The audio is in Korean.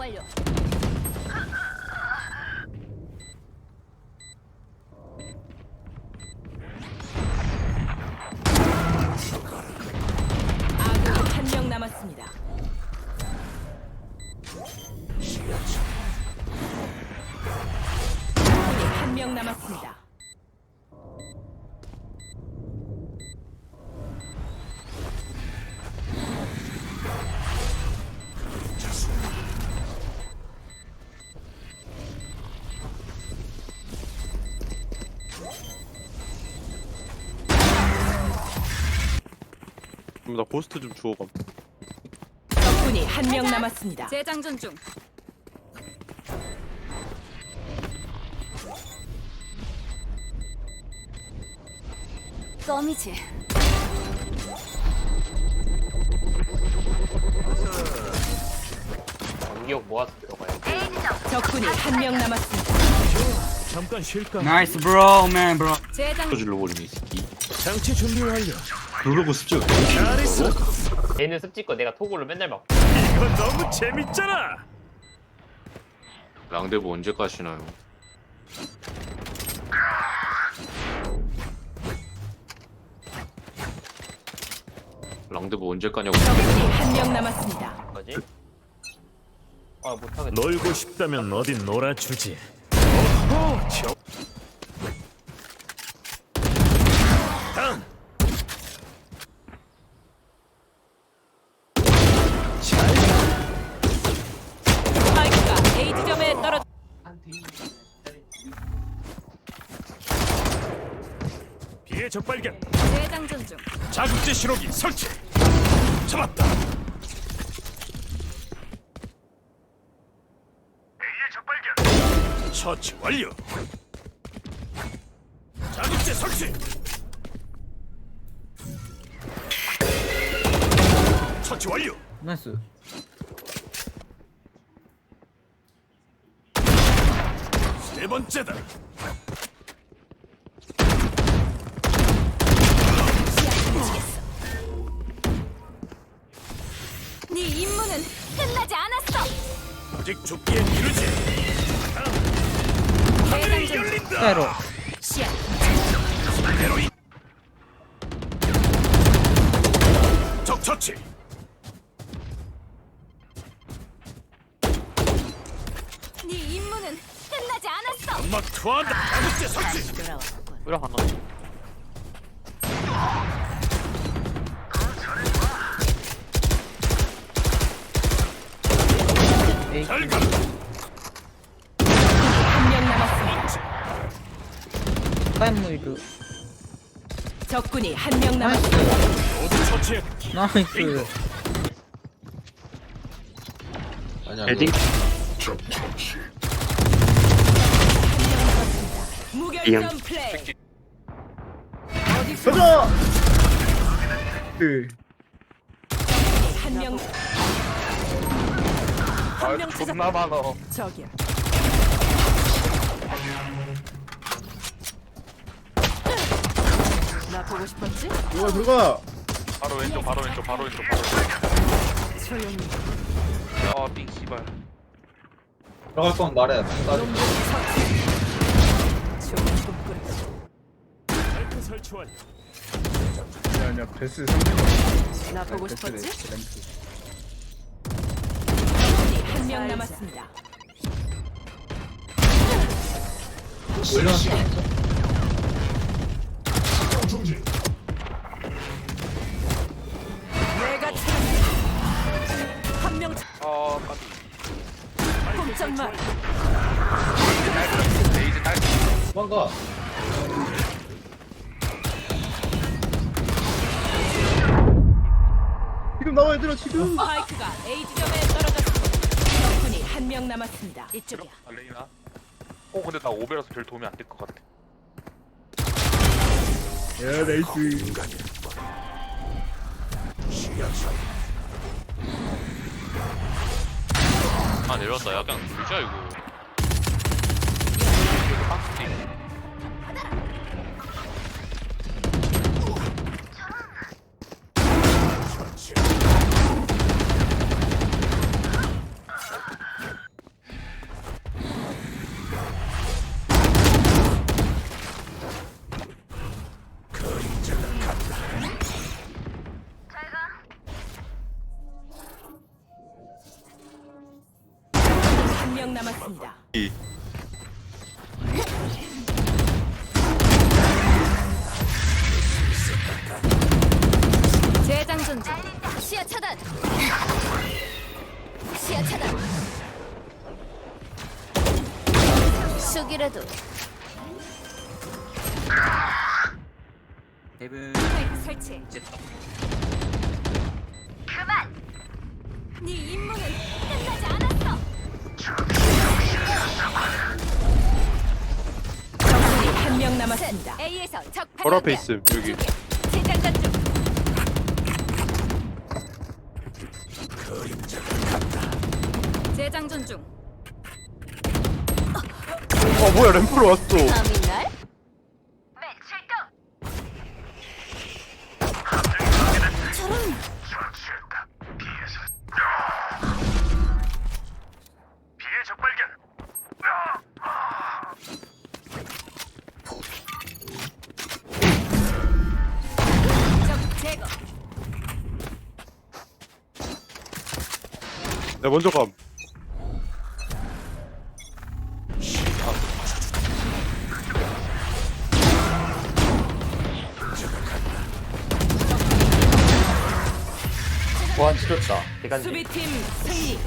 완료. 아군이 한 명 남았습니다. 아군이 한 명 남았습니다. 그럼 나 고스트 좀 주워감. 적군이 한 명 남았습니다. 재장전 중. 껌이지. 공기역 모아서 들어가요. 적군이 한 명 남았습니다. 잠깐 쉴까? Nice bro, man, bro. 재장 질러 버리네 이 새끼. 장치 준비 완료. 그러고 습죠. 잘했어. 걔는 습지 거 내가 토굴로 맨날 막 이거 너무 재밌잖아. 랑데브 언제 가시나요? 랑데브 언제 가냐고. 적군이 한 명 남았습니다. 거지. 아 못하겠다. 놀고 싶다면 어딘 놀아주지. 비의 적발견. 재장전 중. 자극제 신호기 설치. 잡았다. A의 적발견. 처치 완료. 자극제 설치. 처치 완료. 나이스. 세 번째다. 네 임무는 끝나지 않았어. 아직 죽기엔 이르지. 하늘이. 열린다. 때로. 시야. 대로 이. 적 처치. 네 임무는 끝나지 않았어. 음악 투하한다. 자극제 설치. 돌아왔군. 뿌려 하나. 적군이 한명 나이스. 남았습니다. 모두 처치해. 나이스. 헤딩. 무결점 플레이. 가자. 그. 한 명. 한명 찾았다. 많어. 저기야. 싶었지? 들어가 들어가 바로 왼쪽, 바로 왼쪽, 바로 왼쪽, 바로 왼쪽. 조용히. 아, 빙 씨발. 들어갈 건 말해 놈들이 서치. 좋은 꿈꾸라. 마이크 설치 완료. 아니야 베스 나 보고 싶었지? 랭크 적군이 한명 남았습니다. 올려놨어 내가 꼼짝 마라. 레이즈 딸. 도망가 지금 나와 얘들아 지금 스파이크가 A 지점에 떨어졌습니다. 적군이 한 명 남았습니다. 이쪽이야. 아, 레이나. 어, 근데 나 오베라서 별 도움이 안 될 것 같아. 야 나이스 아, 내려왔다. 야, 그냥 놀자, 이거. 명 남았습니다. 재장전 중. 시야 차단. 시야 차단. 데브 스파이크 설치. 그만. 네 남았습니다. A에서 적 바로 앞에. 있음 여기 재장전 중. 재장전 중. 어 뭐야 램프로 왔어 먼저 감 보안 지렸다. 대간지. 수비팀 승리.